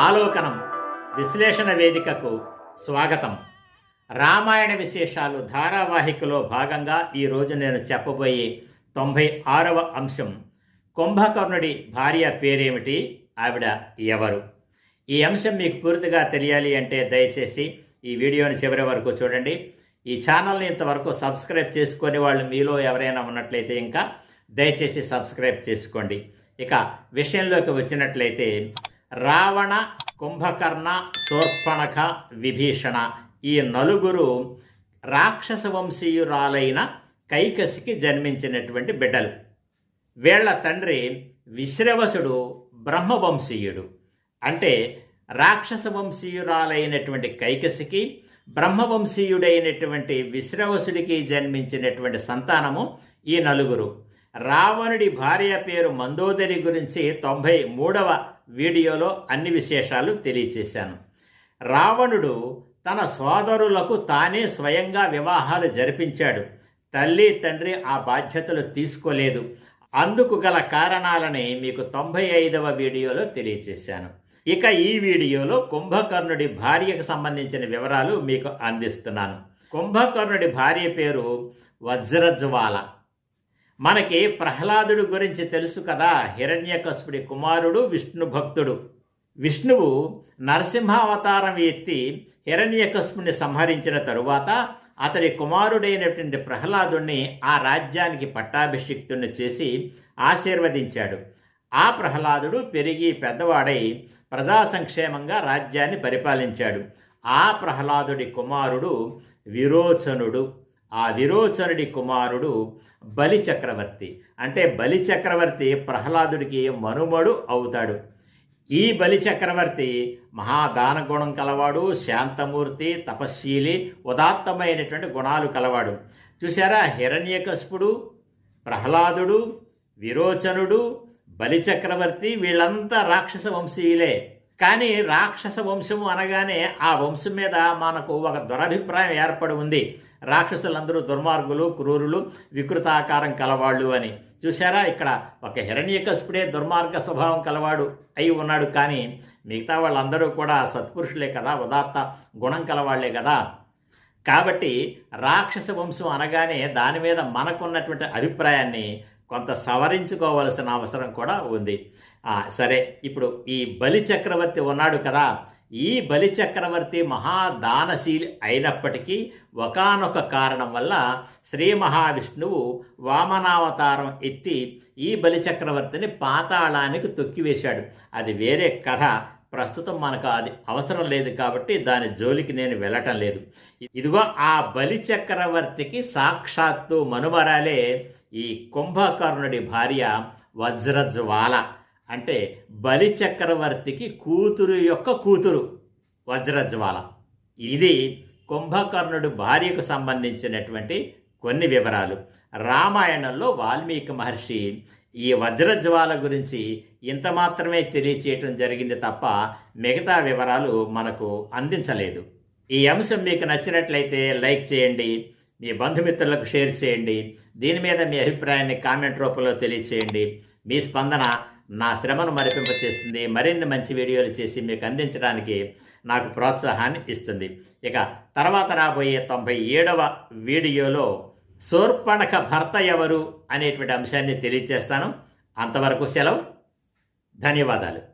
ఆలోకనం విశ్లేషణ వేదికకు స్వాగతం. రామాయణ విశేషాలు ధారావాహికలో భాగంగా ఈరోజు నేను చెప్పబోయే తొంభై ఆరవ అంశం కుంభకర్ణుడి భార్య పేరేమిటి ఆవిడ ఎవరు? ఈ అంశం మీకు పూర్తిగా తెలియాలి అంటే దయచేసి ఈ వీడియోని చివరి వరకు చూడండి. ఈ ఛానల్ని ఇంతవరకు సబ్స్క్రైబ్ చేసుకొని వాళ్ళు మీలో ఎవరైనా ఉన్నట్లయితే ఇంకా దయచేసి సబ్స్క్రైబ్ చేసుకోండి. ఇక విషయంలోకి వచ్చినట్లయితే రావణ కుంభకర్ణ శూర్పణఖ విభీషణ ఈ నలుగురు రాక్షస వంశీయురాలైన కైకసికి జన్మించినటువంటి బిడ్డలు. వీళ్ళ తండ్రి విశ్రవసుడు బ్రహ్మవంశీయుడు. అంటే రాక్షస వంశీయురాలైనటువంటి కైకసికి బ్రహ్మవంశీయుడైనటువంటి విశ్రవసుడికి జన్మించినటువంటి సంతానము ఈ నలుగురు. రావణుడి భార్య పేరు మందోదరి గురించి తొంభై మూడవ వీడియోలో అన్ని విశేషాలు తెలియచేశాను. రావణుడు తన సోదరులకు తానే స్వయంగా వివాహాలు జరిపించాడు. తల్లి తండ్రి ఆ బాధ్యతలు తీసుకోలేదు. అందుకు గల కారణాలని మీకు తొంభై ఐదవ వీడియోలో తెలియచేశాను. ఇక ఈ వీడియోలో కుంభకర్ణుడి భార్యకు సంబంధించిన వివరాలు మీకు అందిస్తున్నాను. కుంభకర్ణుడి భార్య పేరు వజ్రజ్వాల. మనకి ప్రహ్లాదుడు గురించి తెలుసు కదా హిరణ్యకశుడి కుమారుడు విష్ణు భక్తుడు. విష్ణువు నరసింహావతారం ఎత్తి హిరణ్యకశుని సంహరించిన తరువాత అతడి కుమారుడైనటువంటి ప్రహ్లాదుణ్ణి ఆ రాజ్యానికి పట్టాభిషిక్తుని చేసి ఆశీర్వదించాడు. ఆ ప్రహ్లాదుడు పెరిగి పెద్దవాడై ప్రజా సంక్షేమంగా రాజ్యాన్ని పరిపాలించాడు. ఆ ప్రహ్లాదుడి కుమారుడు విరోచనుడు. ఆ విరోచనుడి కుమారుడు బలి చక్రవర్తి అంటే బలి చక్రవర్తి ప్రహ్లాదుడికి మనుమడు అవుతాడు. ఈ బలి చక్రవర్తి మహాదాన గుణం కలవాడు శాంతమూర్తి తపశీలి ఉదాత్తమైనటువంటి గుణాలు కలవాడు. చూసారా హిరణ్యకశిపుడు ప్రహ్లాదుడు విరోచనుడు బలిచక్రవర్తి వీళ్ళంతా రాక్షస వంశీయులే. కానీ రాక్షస వంశము అనగానే ఆ వంశం మీద మనకు ఒక దురభిప్రాయం ఏర్పడి ఉంది. రాక్షసులందరూ దుర్మార్గులు క్రూరులు వికృతాకారం కలవాళ్ళు అని. చూసారా ఇక్కడ ఒక హిరణ్యకశిపుడే దుర్మార్గ స్వభావం కలవాడు అయి ఉన్నాడు. కానీ మిగతా వాళ్ళందరూ కూడా సత్పురుషులే కదా ఉదాత్త గుణం కలవాళ్ళే కదా. కాబట్టి రాక్షస వంశం అనగానే దాని మీద మనకున్నటువంటి అభిప్రాయాన్ని కొంత సవరించుకోవలసిన అవసరం కూడా ఉంది. సరే ఇప్పుడు ఈ బలి చక్రవర్తి ఉన్నాడు కదా. ఈ బలి చక్రవర్తి మహాదానశీలి అయినప్పటికీ ఒకనొక కారణం వల్ల శ్రీ మహావిష్ణువు వామనావతారం ఎత్తి ఈ బలి చక్రవర్తిని పాతాళానికి తొక్కివేశాడు. అది వేరే కథ. ప్రస్తుతం మనకు అది అవసరం లేదు కాబట్టి దాని జోలికి నేను వెళ్ళటం లేదు. ఇదిగో ఆ బలి చక్రవర్తికి సాక్షాత్తు మనుమరాలే ఈ కుంభకర్ణుడి భార్య వజ్రజ్వాల అంటే బలి చక్రవర్తికి కూతురు యొక్క కూతురు వజ్రజ్వాల. ఇది కుంభకర్ణుడు భార్యకు సంబంధించినటువంటి కొన్ని వివరాలు. రామాయణంలో వాల్మీకి మహర్షి ఈ వజ్రజ్వాల గురించి ఇంత మాత్రమే తెలియచేయటం జరిగింది తప్ప మిగతా వివరాలు మనకు అందించలేదు. ఈ అంశం మీకు నచ్చినట్లయితే లైక్ చేయండి మీ బంధుమిత్రులకు షేర్ చేయండి. దీని మీద మీ అభిప్రాయాన్ని కామెంట్ రూపంలో తెలియచేయండి. మీ స్పందన నా శ్రమను మరిపింపచేస్తుంది. మరిన్ని మంచి వీడియోలు చేసి మీకు అందించడానికి నాకు ప్రోత్సాహాన్ని ఇస్తుంది. ఇక తర్వాత రాబోయే తొంభై ఏడవ వీడియోలో శూర్పణక భర్త ఎవరు అనేటువంటి అంశాన్ని తెలియజేస్తాను అంతవరకు సెలవు. ధన్యవాదాలు.